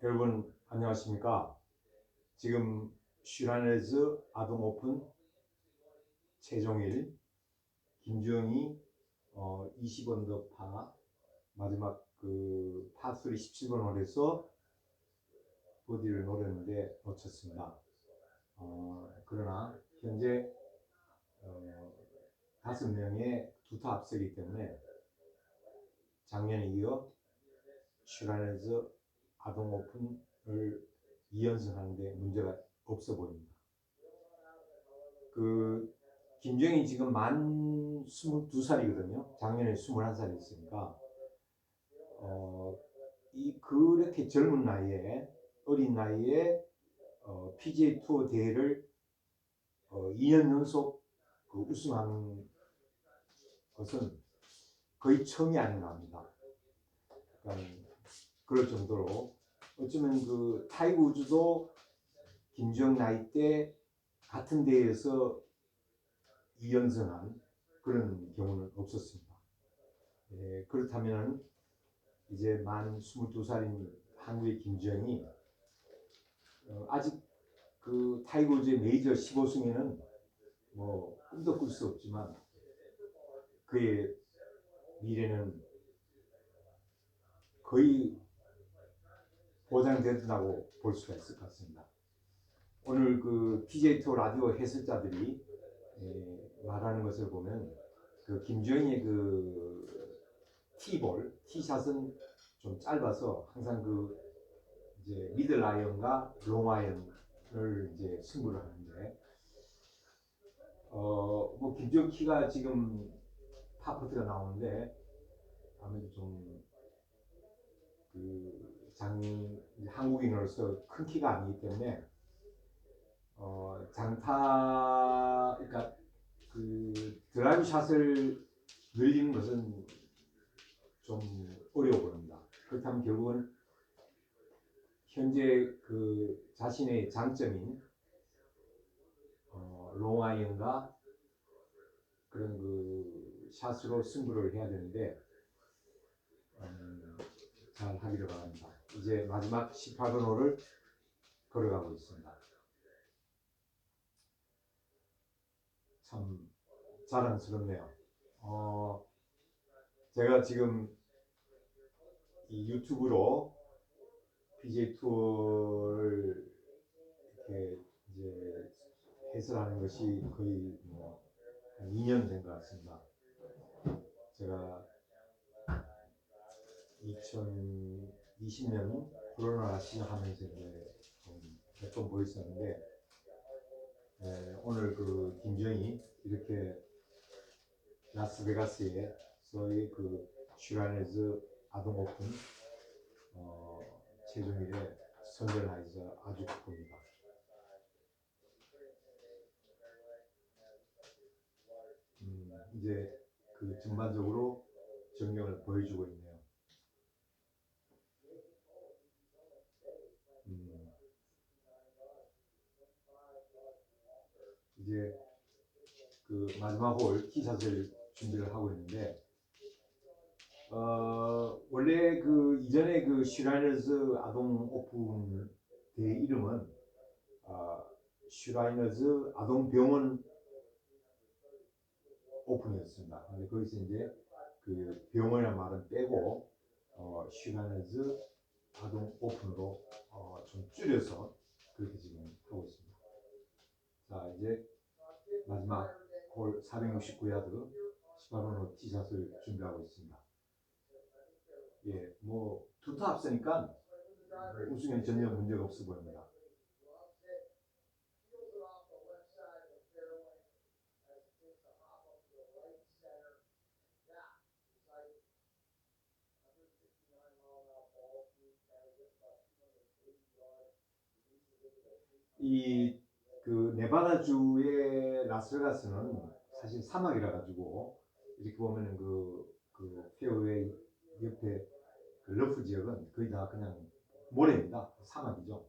여러분 안녕하십니까? 지금 슈라네즈 아동 오픈 최종일 김주영이 어, 20언더 파 마지막 그 파3 17번 홀에서 버디를 노렸는데 놓쳤습니다. 어, 그러나 현재 어, 다섯 명의 두타 앞서기 때문에 작년에 이어 슈라네즈 아동 오픈을 2연승하는데 문제가 없어 보입니다. 그 김정희 지금 만 22살이거든요. 작년에 21살이었으니까 어, 이 그렇게 젊은 나이에 어린 나이에 어, PGA 투어 대회를 어, 2년 연속 그 우승한 것은 거의 처음이 아닌가 합니다. 그러니까 그럴 정도로 어쩌면 그 타이거 우즈도 김주영 나이 때 같은 대회에서 2연승한 그런 경우는 없었습니다. 예, 그렇다면 이제 만 22살인 한국의 김주영이 어, 아직 그 타이거 우즈의 메이저 15승에는 뭐 꿈도 꿀 수 없지만 그의 미래는 거의 보장된다고 볼 수가 있을 것 같습니다. 오늘 그 PJ 투어 라디오 해설자들이 에, 말하는 것을 보면 그 김주영의 그 티볼, 티샷은 좀 짧아서 항상 그 이제 미들 아이언과 롱 아이언을 이제 승부를 하는데 어뭐 김주영 키가 지금 파포트가 나오는데 아무래도 좀그 장 한국인으로서 큰 키가 아니기 때문에 어, 장타 그러니까 그 드라이브 샷을 늘리는 것은 좀 어려워 보입니다. 그렇다면 결국은 현재 그 자신의 장점인 어, 롱아이언과 그런 그 샷으로 승부를 해야 되는데 음, 잘 하기를 바랍니다. 이제 마지막 18번 홀을 걸어가고 있습니다. 참 자랑스럽네요. 어, 제가 지금 이 유튜브로 PJ 투어를 이렇게 이제 해설하는 것이 거의 뭐 한 2년 된 것 같습니다. 제가 2020년 코로나 시작하면서 이제 몇번 보였었는데 예, 오늘 그 김정희 이렇게 라스베가스에 소위 그 슈라네즈 아동 오픈 어, 최종일에 선전을 하여서 아주 기쁩니다. 음, 이제 그 전반적으로 전경을 보여주고 있네요. 음, 이제 그 마지막 홀 티샷을 준비를 하고 있는데 어, 원래 그 이전에 그 슈라이너즈 아동 오픈 대회 이름은 어, 슈라이너즈 아동 병원 오픈이었습니다. 근데 거기서 이제 그 병원이라는 말은 빼고 어, 슈라이너즈 아동 오픈으로 어, 좀 줄여서 그렇게 지금 하고 있습니다. 자 이제 마지막 홀 469야드 18번 티샷을 준비하고 있습니다. 예, 뭐 두타 앞서니까 우승엔 전혀 문제가 없어 보입니다. 이 그 네바다주의 라스베가스는 사실 사막이라 가지고 이렇게 보면은 그, 그 페어웨이 옆에 그 러프 지역은 거의 다 그냥 모래입니다. 사막이죠.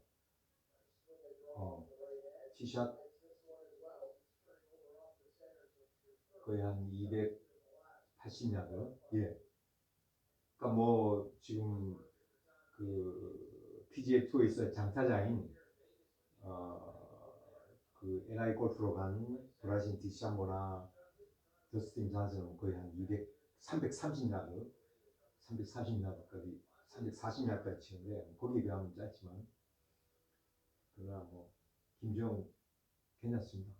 어, 티샷 거의 한 280야드. 예. 그러니까 뭐 지금 그 PGA 투어에서 장타자인 어, 그 LI 골프로 간 브라신 디샤모나 더스틴 잔슨은 거의 한 200, 330야드, 330야드까지 340야드까지 치는데 거기에 비하면 짧지만 그러나 뭐 김정 괜찮습니다.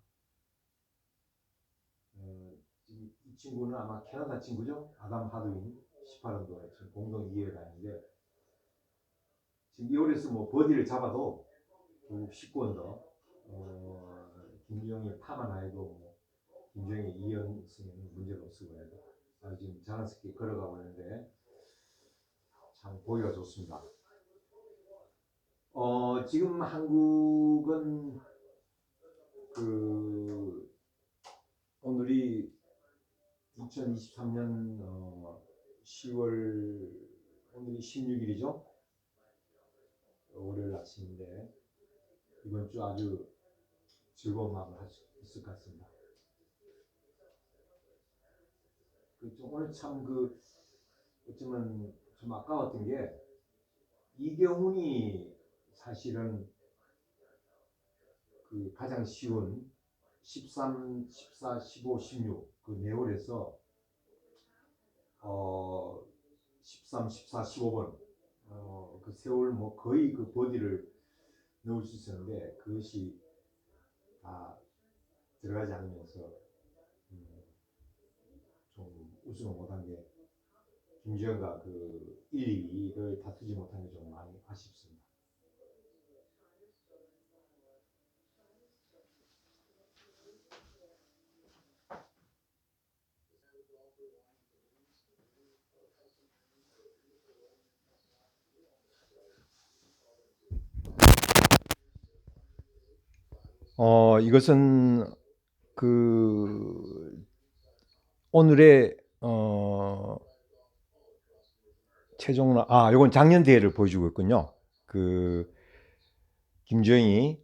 어, 지금 이 친구는 아마 캐나다 친구죠. 아담 하드윈 18원도에 지금 공동 2위에 다니는데 지금 2월에서 뭐 버디를 잡아도 결국 19원 더 어, 김정이 파만 아이도 뭐 김정이 2연승에는 문제가 없을 거예요. 아, 지금 자연스럽게 걸어가고 있는데 참 보기가 좋습니다. 어, 지금 한국은 그 오늘이 2023년 어, 10월 오늘이 16일이죠. 월요일 아침인데 이번 주 아주 즐거운 마음을 할 수 있을 것 같습니다. 그좀 오늘 참 그 어쩌면 좀 아까웠던 게 이경훈이 사실은 그 가장 쉬운 13, 14, 15, 16그 네홀에서 어 13, 14, 15번 어, 그 세월 뭐 거의 그 버디를 넣을 수 있었는데 그것이 다 들어가지 않으면서 음, 좀 우승을 못한 게 김주현과 그 1, 2위를 다투지 못한 게 좀 많이 아쉽습니다. 어, 이것은 그 오늘의 어 최종 라- 아, 이건 작년 대회를 보여주고 있군요. 그 김주영이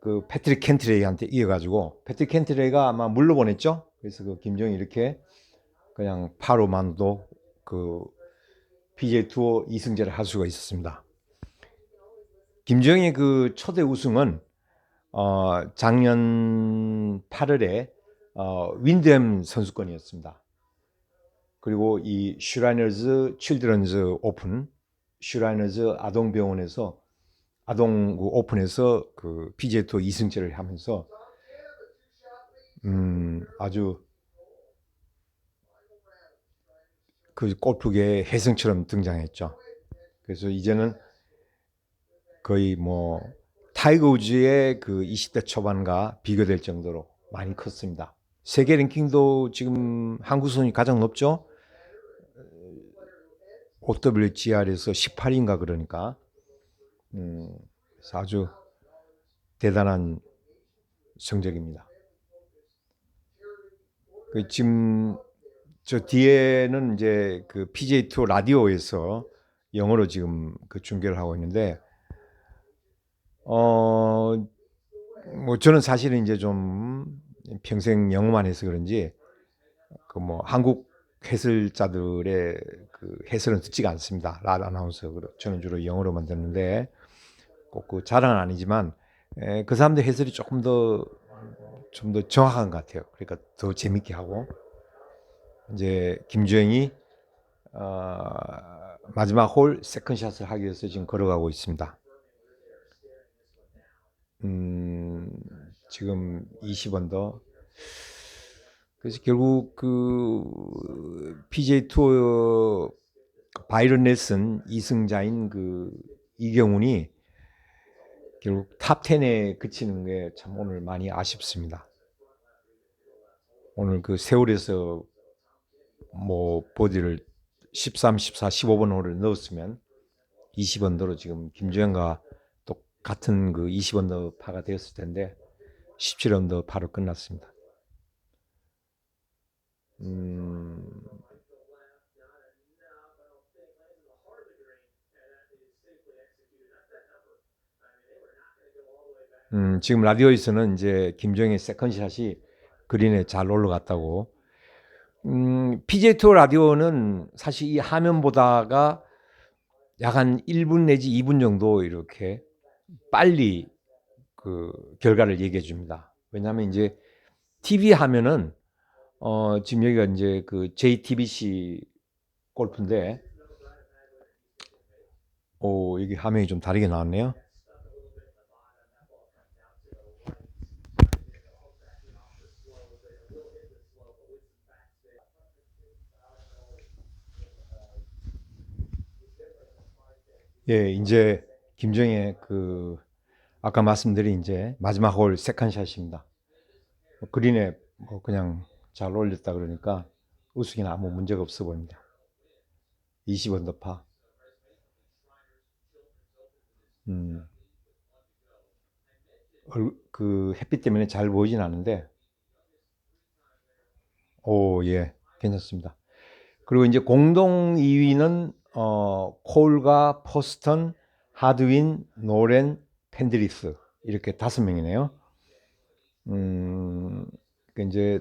그 패트릭 켄트레이한테 이어가지고 패트릭 켄트레이가 아마 물러보냈죠. 그래서 그 김정이 이렇게 그냥 파로만도 그 PJ 투어 2승제를 할 수가 있었습니다. 김정의 그 초대 우승은 어, 작년 8월에 어, 윈드햄 선수권이었습니다. 그리고 이 슈라이너즈 칠드런즈 오픈, 슈라이너즈 아동병원에서 아동 그 오픈에서 그 PGA 투어 2승제를 하면서 음, 아주 그 골프계의 혜성처럼 등장했죠. 그래서 이제는 거의 뭐 타이거 우즈의 그 20대 초반과 비교될 정도로 많이 컸습니다. 세계 랭킹도 지금 한국 선이 가장 높죠. OWGR에서 18인가 그러니까 음, 아주 대단한 성적입니다. 그 지금 저 뒤에는 이제 그 PJ 투어 라디오에서 영어로 지금 그 중계를 하고 있는데 어, 뭐 저는 사실은 이제 좀 평생 영어만 해서 그런지 그 뭐 한국 해설자들의 그 해설은 듣지가 않습니다. 라드 아나운서 저는 주로 영어로만 듣는데 꼭 그 자랑은 아니지만 에, 그 사람들 해설이 조금 더 좀 더 정확한 것 같아요. 그러니까 더 재밌게 하고 이제 김주영이 어, 마지막 홀 세컨샷을 하기 위해서 지금 걸어가고 있습니다. 음, 지금 20원 더. 그래서 결국 그 PJ 투어 바이런 넬슨 이승자인 그 이경훈이 결국 탑 10에 그치는 게 참 오늘 많이 아쉽습니다. 오늘 그 세월에서 뭐 보디를 13, 14, 15번 홀을 넣었으면 20원더로 지금 김주현과 또 같은 그 20원더 파가 되었을 텐데 17원더 파로 끝났습니다. 음, 음, 지금 라디오에서는 이제 김정의 세컨샷이 그린에 잘 올라갔다고. 음, PJ 투어 라디오는 사실 이 화면 보다가 약 한 1분 내지 2분 정도 이렇게 빨리 그 결과를 얘기해 줍니다. 왜냐하면 이제 TV 하면은 어 지금 여기가 이제 그 JTBC 골프인데 오 여기 화면이 좀 다르게 나왔네요. 예, 이제 김정의 그 아까 말씀드린 이제 마지막 홀 세컨샷입니다. 뭐 그린에 뭐 그냥 잘 올렸다 그러니까 우승에는 아무 문제가 없어 보입니다. 20 언더파. 음. 얼- 그 햇빛 때문에 잘 보이진 않는데 오, 예. 괜찮습니다. 그리고 이제 공동 2위는 어, 콜과 포스턴, 하드윈, 노렌, 펜드리스 이렇게 다섯 명이네요. 음, 그 이제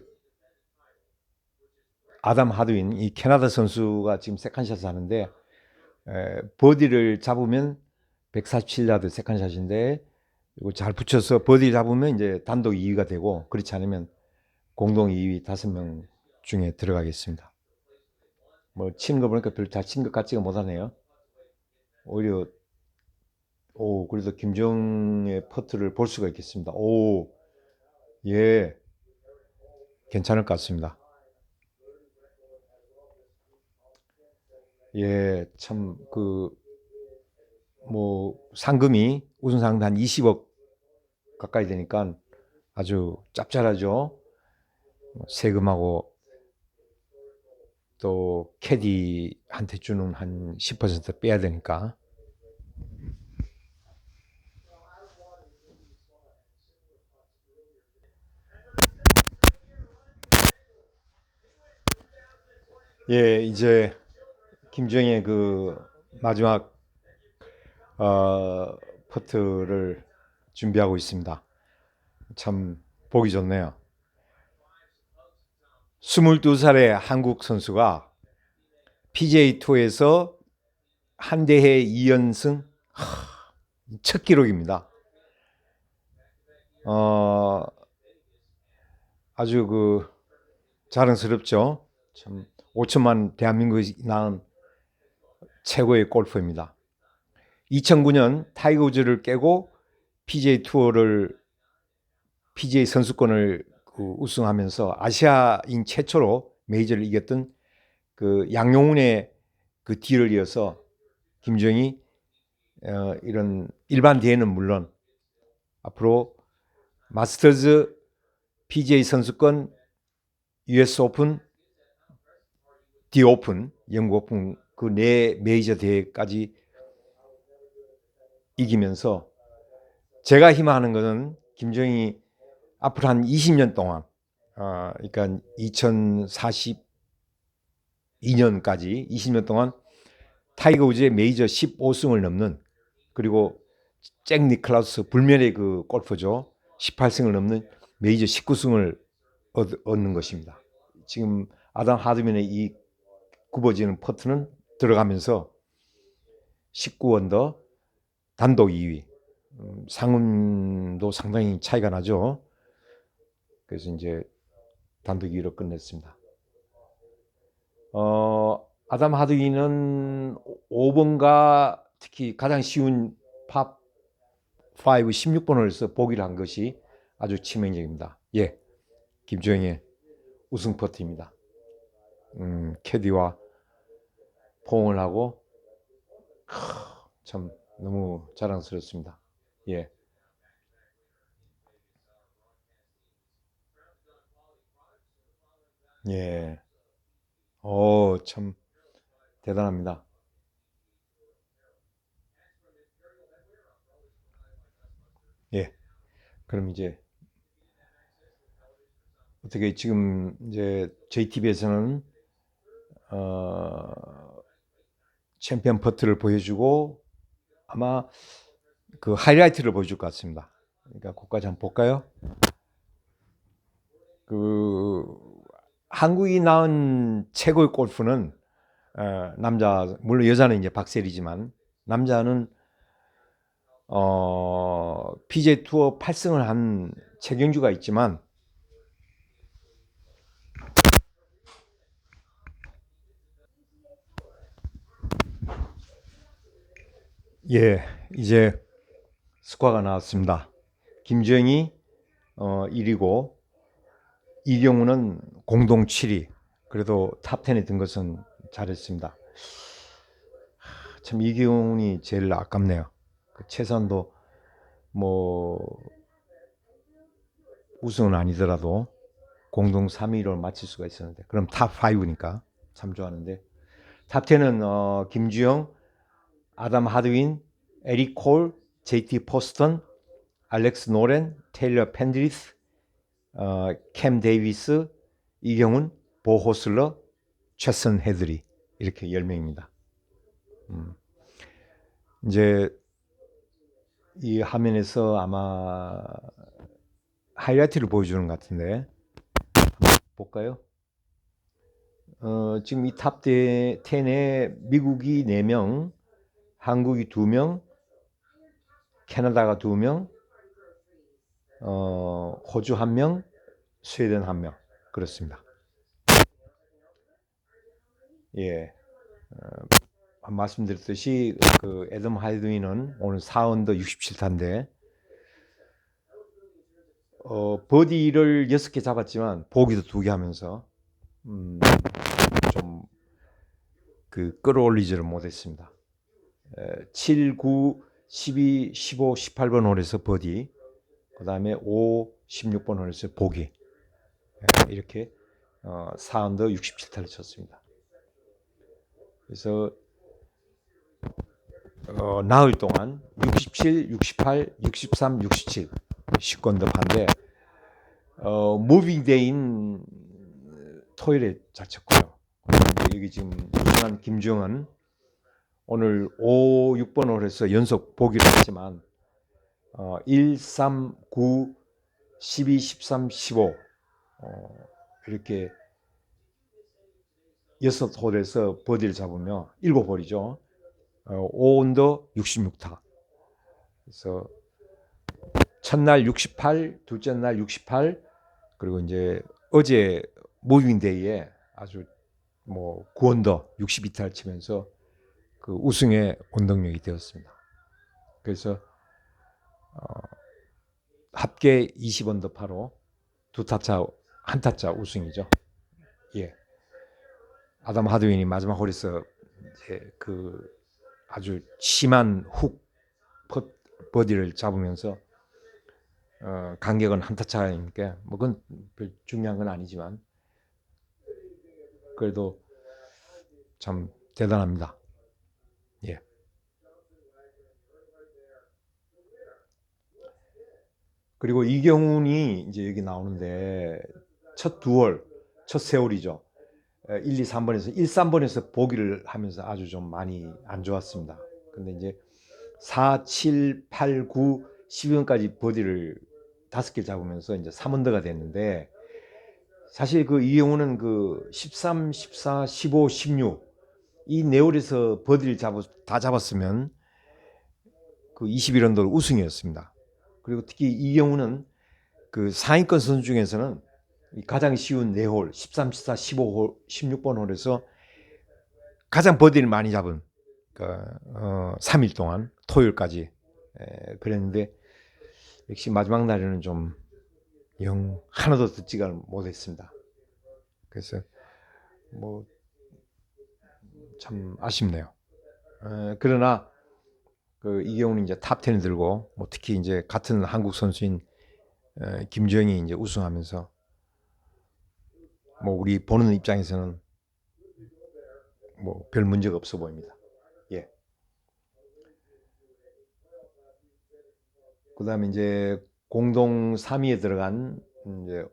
아담 하드윈 이 캐나다 선수가 지금 세컨샷을 하는데 에, 버디를 잡으면 147야드 세컨샷인데 이거 잘 붙여서 버디 잡으면 이제 단독 2위가 되고 그렇지 않으면 공동 2위 다섯 명 중에 들어가겠습니다. 뭐 치는 거 보니까 별로 잘 친 것 같지가 못하네요. 오히려 오 그래도 김정의 퍼트를 볼 수가 있겠습니다. 오 예, 괜찮을 것 같습니다. 예, 참 그 뭐 상금이 우승 상금 한 20억 가까이 되니까 아주 짭짤하죠. 뭐 세금하고 또 캐디한테 주는 한 10% 빼야 되니까. 예, 이제 김정의 그 마지막 어, 퍼트를 준비하고 있습니다. 참 보기 좋네요. 22살의 한국 선수가 PJ 투어에서 한 대회 2연승 하, 첫 기록입니다. 어, 아주 그 자랑스럽죠. 참 5천만 대한민국이 낳은 최고의 골퍼입니다. 2009년 타이거 우즈를 깨고 PJ 투어를 PJ 선수권을 그 우승하면서 아시아인 최초로 메이저를 이겼던 그 양용훈의 그 뒤를 이어서 김정이 어, 이런 일반 대회는 물론 앞으로 마스터즈 PJ 선수권 US 오픈 디 오픈 영국 오픈 그 네 메이저 대회까지 이기면서 제가 희망하는 것은 김정희 앞으로 한 20년 동안 어, 그러니까 2042년까지 20년 동안 타이거 우즈의 메이저 15승을 넘는 그리고 잭 니클라우스 불멸의 그 골퍼죠 18승을 넘는 메이저 19승을 얻, 얻는 것입니다. 지금 아담 하드맨의 이 굽어지는 퍼트는 들어가면서 19원더 단독 2위 음, 상금도 상당히 차이가 나죠. 그래서 이제 단독 2위로 끝냈습니다. 어, 아담 하드위는 5번과 특히 가장 쉬운 팝 5 16번을 써 보기를 한 것이 아주 치명적입니다. 예, 김주영의 우승 퍼트입니다. 음, 캐디와 포옹을 하고 크, 참 너무 자랑스럽습니다. 예. 예. 어, 참 대단합니다. 예. 그럼 이제 어떻게 지금 이제 JTB에서는 어, 챔피언 퍼트를 보여주고 아마 그 하이라이트를 보여줄 것 같습니다. 그러니까 그까지 한번 볼까요? 그 한국이 낳은 최고의 골프는 어, 남자 물론 여자는 이제 박세리지만 남자는 어, PJ 투어 8승을 한 최경주가 있지만 예, 이제 스코어가 나왔습니다. 김주영이 어, 1위고 이경우는 공동 7위. 그래도 탑 10에 든 것은 잘했습니다. 하, 참 이경훈이 제일 아깝네요. 그 최선도 뭐 우승은 아니더라도 공동 3위로 마칠 수가 있었는데 그럼 탑 5니까 참 좋았는데 탑 10은 어, 김주영, 아담 하드윈, 에릭 콜, JT 포스턴, 알렉스 노렌, 테일러 펜드리스, 어, 캠 데이비스, 이경훈, 보 호슬러, 최선 헤드리 이렇게 10명입니다. 음. 이제 이 화면에서 아마 하이라이트를 보여주는 것 같은데 볼까요? 어, 지금 이 탑 10에 미국이 4명, 한국이 2명, 캐나다가 2명, 어, 호주 1명, 스웨덴 1명 그렇습니다. 예. 어, 말씀드렸듯이 그 애덤 하이드윈은 오늘 4언더 67타인데 어, 버디를 6개 잡았지만 보기도 2개 하면서 음, 좀그 끌어올리지를 못했습니다. 에, 7, 9, 12, 15, 18번 홀에서 버디 그 다음에 5, 16번 홀에서 보기 에, 이렇게 어, 4언더 67타를 쳤습니다. 그래서 어, 나흘 동안 67, 68, 63, 67 10건더 판데 어, 무빙데이인 토요일에 잘 쳤고요. 여기 지금 김정은 오늘 5, 6번 홀에서 연속 보기를 했지만 어, 1, 3, 9, 12, 13, 15 어, 이렇게 여섯 홀에서 버디를 잡으며 일곱 홀이죠. 어, 5언더 66타. 그래서 첫날 68, 둘째 날 68, 그리고 이제 어제 무빙데이에 아주 뭐 9언더 62타를 치면서 그 우승의 원동력이 되었습니다. 그래서 어, 합계 20언더 파로 두 타차 한 타차 우승이죠. 예. 아담 하드윈이 마지막 홀에서 그 아주 심한 훅 퍼- 버디를 잡으면서 어, 간격은 한타 차이니까 뭐 그건 별 중요한 건 아니지만 그래도 참 대단합니다. 예. 그리고 이경훈이 이제 여기 나오는데 첫 두월, 첫 세월이죠. 1, 2, 3번에서 1, 3번에서 보기를 하면서 아주 좀 많이 안 좋았습니다. 근데 이제 4, 7, 8, 9, 12번까지 버디를 다섯 개 잡으면서 이제 3언더가 됐는데 사실 그 이경우는 그 13, 14, 15, 16 이 네홀에서 버디를 잡, 다 잡았으면 그 21언더 우승이었습니다. 그리고 특히 이 경우는 그 상위권 선수 중에서는 이 가장 쉬운 4홀, 13, 14, 15홀, 16번 홀에서 가장 버디를 많이 잡은 그, 어, 3일 동안 토요일까지 에, 그랬는데 역시 마지막 날에는 좀 영 하나도 듣지가 못했습니다. 그래서 뭐 참 아쉽네요. 에, 그러나 그 이경훈이 이제 탑 10에 들고 뭐 특히 이제 같은 한국 선수인 에, 김주영이 이제 우승하면서 뭐 우리 보는 입장에서는 뭐 별 문제가 없어 보입니다. 예. 그다음에 이제 공동 3위에 들어간 이제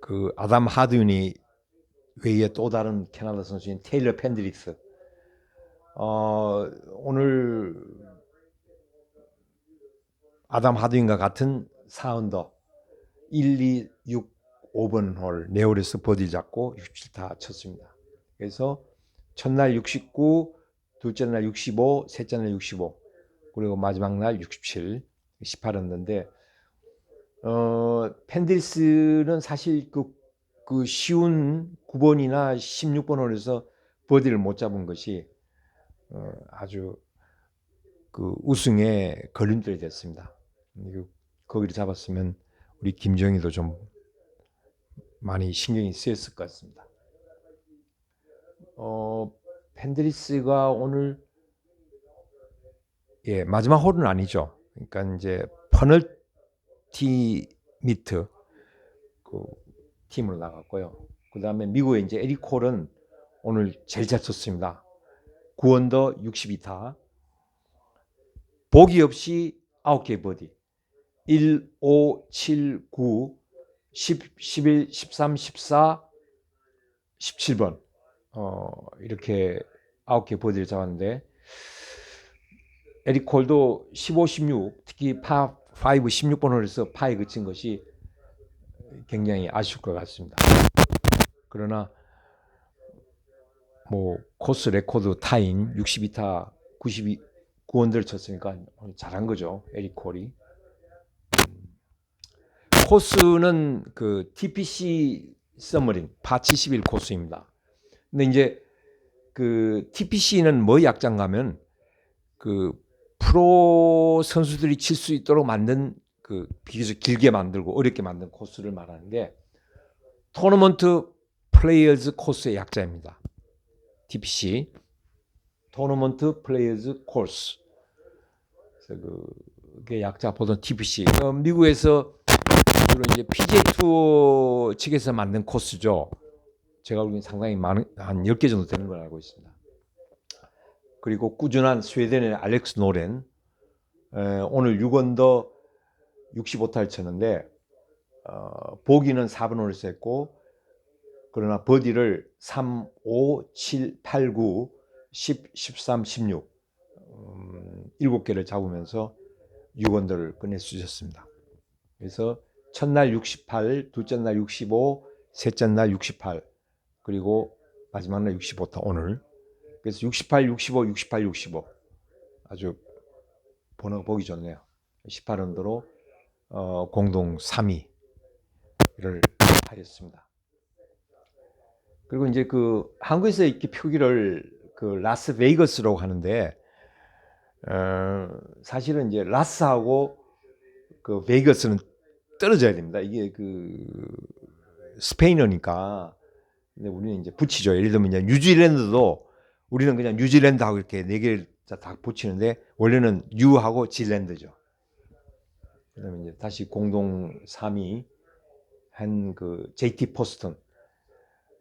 그 아담 하드윈이 외에 또 다른 캐나다 선수인 테일러 펜드리스. 어, 오늘 아담 하드윈과 같은 4언더 1, 2, 6, 5번 홀 네홀에서 버디 잡고 67타 쳤습니다. 그래서 첫날 69, 둘째 날 65, 셋째 날 65, 그리고 마지막 날 67, 18언더인데 어, 펜들스는 사실 그, 그 쉬운 9번이나 16번 홀에서 버디를 못 잡은 것이 어, 아주 그 우승의 걸림돌이 됐습니다. 이거 거기를 잡았으면 우리 김정희도 좀 많이 신경이 쓰였을 것 같습니다. 어, 펜드리스가 오늘 예 마지막 홀은 아니죠. 그러니까 이제 퍼널티 미트 그 팀으로 나갔고요. 그 다음에 미국의 이제 에릭 콜은 오늘 제일 잘 쳤습니다. 9언더 62타. 보기 없이 9개 버디. 1, 5, 7, 9, 10, 11, 13, 14, 17번. 어, 이렇게 9개 버디를 잡았는데 에릭 콜도 15, 16 특히 파 5, 16번 홀에서 파에 그친 것이 굉장히 아쉬울 것 같습니다. 그러나 뭐 코스 레코드 타인 62타 92 9원대를 쳤으니까 잘한 거죠 에릭 콜이. 음. 코스는 그 TPC 서머린 파 71 코스입니다. 근데 이제 그 TPC는 뭐 약자인가면 그 프로 선수들이 칠 수 있도록 만든 그 비교적 길게 만들고 어렵게 만든 코스를 말하는데 토너먼트 플레이어즈 코스의 약자입니다. TPC 토너먼트 플레이어즈 코스 그게 약자 보던 TPC 어, 미국에서 주로 이제 PGA 투어 측에서 만든 코스죠. 제가 보기엔 상당히 많은 한 10개 정도 되는 걸 알고 있습니다. 그리고 꾸준한 스웨덴의 알렉스 노렌 에, 오늘 6언더 65타를 쳤는데 어, 보기는 4번 홀에서 했고 그러나 버디를 3, 5, 7, 8, 9, 10, 13, 16 음, 7개를 잡으면서 6언더를 끝낼 수 있었습니다. 그래서 첫날 68, 둘째 날 65, 셋째 날 68, 그리고 마지막 날 65타 오늘. 그래서 68, 65, 68, 65 아주 번호가 보기 좋네요. 18언더로 어, 공동 3위를 하였습니다. 그리고 이제 그 한국에서 이렇게 표기를 그 라스베이거스라고 하는데 어, 사실은 이제 라스하고 그 베이거스는 떨어져야 됩니다. 이게 그 스페인어니까 근데 우리는 이제 붙이죠. 예를 들면 이제 뉴질랜드도 우리는 그냥 뉴질랜드하고 이렇게 네 개를 다 붙이는데 원래는 뉴하고 질랜드죠. 그다음에 이제 다시 공동 3위 한 그 JT 포스턴.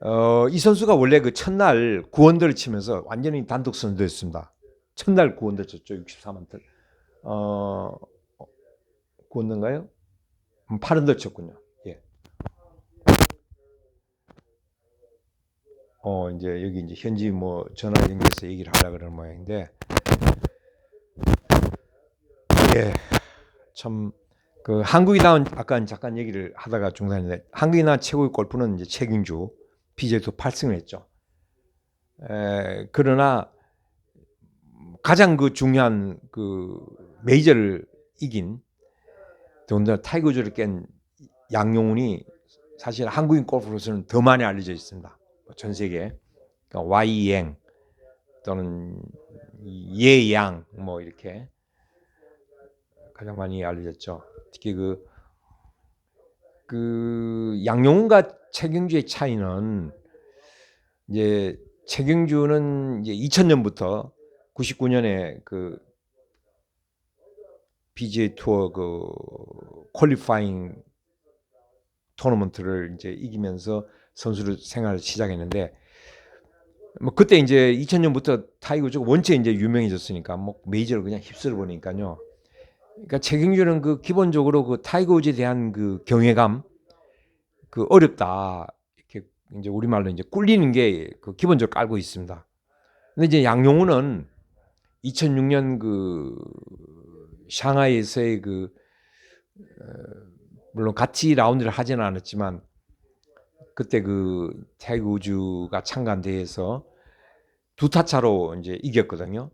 어, 이 선수가 원래 그 첫날 구원들을 치면서 완전히 단독 선두였습니다. 첫날 구원들 쳤죠. 64만 턴. 어, 구원인가요? 8언더 쳤군요. 예. 어, 이제 여기 이제 현지 뭐 전화 연결해서 얘기를 하려 그러는 모양인데, 예, 참, 그 한국이 나온 아까 잠깐 얘기를 하다가 중단했는데, 한국이 나온 최고의 골프는 이제 최경주, 투 8승을 했죠. 에, 그러나 가장 그 중요한 그 메이저를 이긴 더군다나 타이거즈를 깬 양용훈이 사실 한국인 골프로서는 더 많이 알려져 있습니다. 전 세계에 그러니까 와이행 또는 예양 뭐 이렇게 가장 많이 알려졌죠. 특히 그, 그 양용훈과 최경주의 차이는 이제 최경주는 이제 2000년부터 99년에 그 PGA 투어 그 퀄리파잉 토너먼트를 이제 이기면서 선수를 생활을 시작했는데 뭐 그때 이제 2000년부터 타이거즈가 원체 이제 유명해졌으니까 뭐 메이저를 그냥 휩쓸어 보니까요. 그러니까 최경주는 그 기본적으로 그 타이거즈에 대한 그 경외감 그 어렵다 이렇게 이제 우리말로 이제 꿀리는 게 그 기본적으로 깔고 있습니다. 근데 이제 양용훈은 2006년 그 샹하이에서의 그 어, 물론 같이 라운드를 하지는 않았지만 그때 그 태그 우주가 참가한 대회에서 두 타차로 이제 이겼거든요.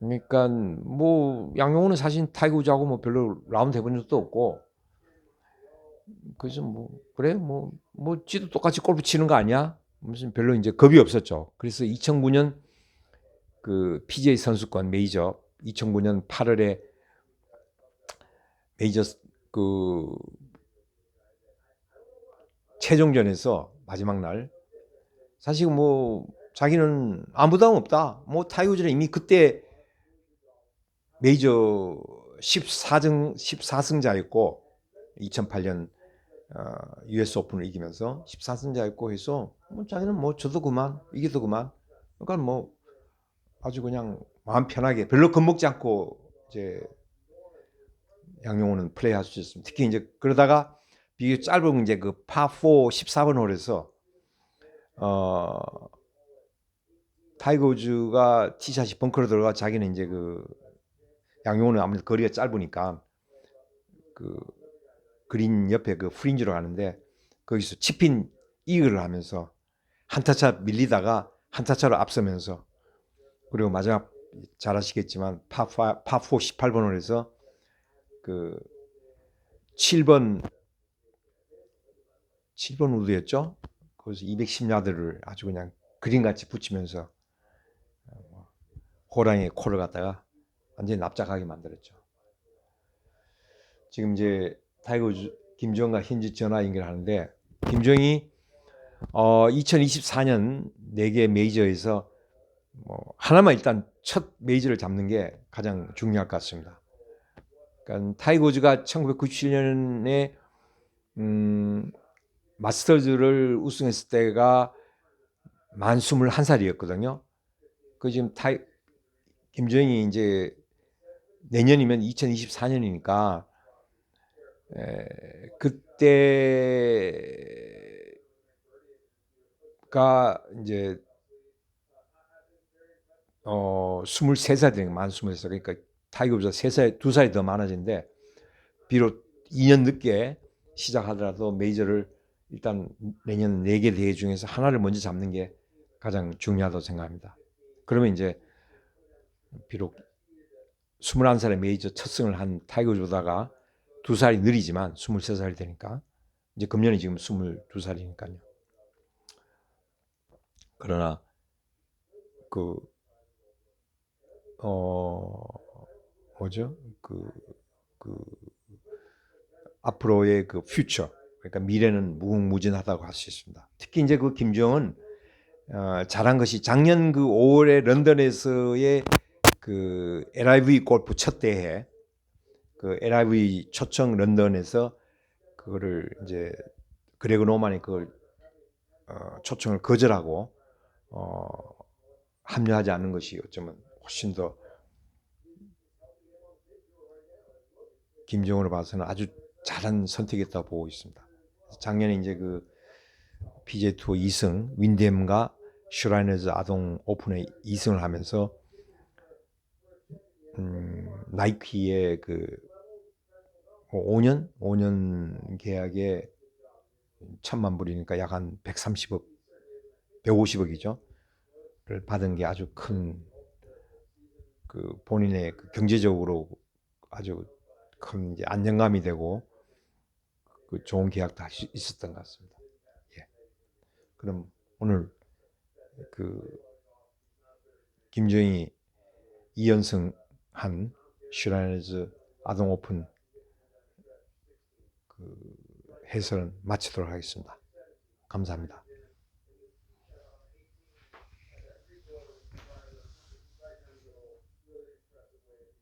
그러니까 뭐 양용호는 사실 타이거즈하고 뭐 별로 라운드 해본 적도 없고 그래서 뭐 그래 뭐뭐 지도 똑같이 골프 치는 거 아니야? 무슨 별로 이제 겁이 없었죠. 그래서 2009년 그 PGA 선수권 메이저 2009년 8월에 메이저 그 최종전에서 마지막 날 사실 뭐 자기는 아무 부담 없다. 뭐 타이거즈는 이미 그때 메이저 14등 14승자였고 2008년 어, US 오픈을 이기면서 14승자였고 해서 뭐 자기는 뭐 저도 그만 이기도 그만 그러니까 뭐 아주 그냥 마음 편하게 별로 겁먹지 않고 이제 양용호는 플레이할 수 있습니다. 특히 이제 그러다가 비교 짧은 이제 그 파4 14번 홀에서 어 타이거즈가 티샷이 벙커로 들어가 자기는 이제 그 양용호는 아무래도 거리가 짧으니까 그 그린 옆에 그 프린지로 가는데 거기서 치핀 이글을 하면서 한타차 밀리다가 한타차로 앞서면서 그리고 마지막 잘 아시겠지만 파4 파4 18번 홀에서 그 7번 7번 우드였죠. 거기서 210야드를 아주 그냥 그림같이 붙이면서 어, 호랑이 코를 갖다가 완전히 납작하게 만들었죠. 지금 이제 타이거 우즈 김정과 현지 전화 연결하는데 김정이 어 2024년 4개 메이저에서 뭐 하나만 일단 첫 메이저를 잡는 게 가장 중요할 것 같습니다. 그러니까 타이거즈가 1997년에 음, 마스터즈를 우승했을 때가 만 21살이었거든요. 그 지금 타이 김정이 이제 내년이면 2024년이니까 에, 그때가 이제 어 23살 되는 만 23살 그러니까 타이거보다 3살 2살이 더 많아진데 비록 2년 늦게 시작하더라도 메이저를 일단 내년 4개 대회 중에서 하나를 먼저 잡는 게 가장 중요하다고 생각합니다. 그러면 이제 비록 21살의 메이저 첫 승을 한 타이거즈보다가 두 살이 느리지만 23살이 되니까 이제 금년이 지금 22살이니까요. 그러나 그 어, 뭐죠? 그, 그, 앞으로의 그 퓨처, 그러니까 미래는 무궁무진하다고 할 수 있습니다. 특히 이제 그 김정은 어, 잘한 것이 작년 그 5월에 런던에서의 그 LIV 골프 첫 대회, 그 LIV 초청 런던에서 그거를 이제 그레그 노만이 그걸 어, 초청을 거절하고 어, 합류하지 않는 것이 어쩌면 훨씬 더 김정은으로 봐서는 아주 잘한 선택이었다고 보고 있습니다. 작년에 이제 그 PJ 투어 2승, 윈디엠과 슈라이너즈 아동 오픈에 2승을 하면서 음, 나이키의 그 5년 5년 계약에 천만 불이니까 약 한 130억, 150억이죠. 를 받은 게 아주 큰 그 본인의 그 경제적으로 아주 큰 이제 안정감이 되고 그 좋은 계약도 할 수 있었던 것 같습니다. 예. 그럼 오늘 그 김정희 이연승 한 슈라이너즈 아동 오픈 그 해설은 마치도록 하겠습니다. 감사합니다.